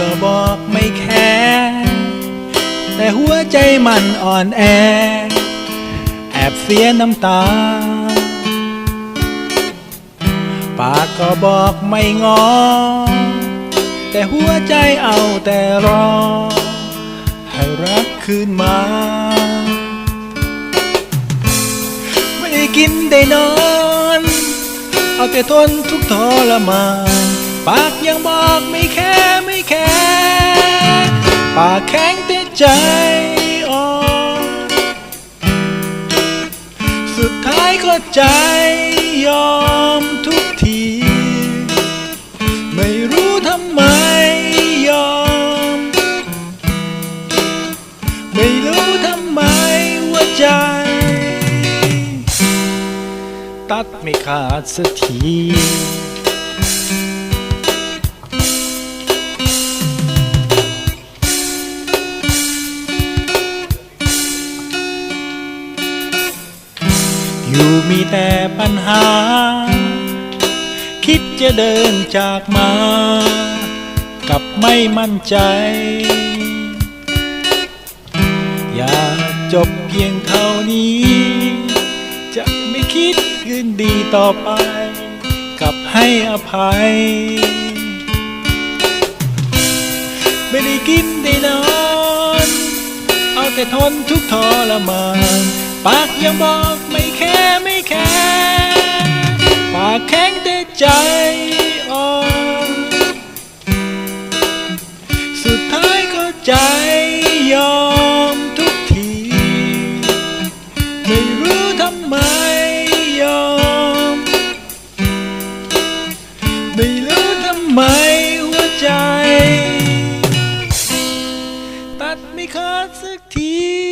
ก็บอกไม่แคร์แต่หัวใจมันอ่อนแอ แอบเสียน้ำตา ปากก็บอกไม่งอ แต่หัวใจเอาแต่รอ ให้รักคืนมา ไม่ได้กินได้นอน เอาแต่ทนทุกทรมาน ปากยังบอกไม่แค่ แค่ปากแข็งแต่ใจอ่อนสุดท้ายก็ใจยอมทุกที ไม่รู้ทำไมยอม ไม่รู้ทำไมว่าใจ ตัดไม่ขาดสักที อยู่มีแต่ปัญหา คิดจะเดินจากมา กับไม่มั่นใจ อยากจบเพียงเท่านี้ จะไม่คิดคืนดีต่อไป กับให้อภัย ไม่ได้กินได้นอน เอาแต่ทนทุกทรมาน ปากยังบอกไม่ ไม่แค่ปากแข็งแต่ใจอ่อนสุดท้ายก็ใจยอมทุกที ไม่รู้ทำไมยอม ไม่รู้ทำไมหัวใจ ตัดไม่ขาดสักที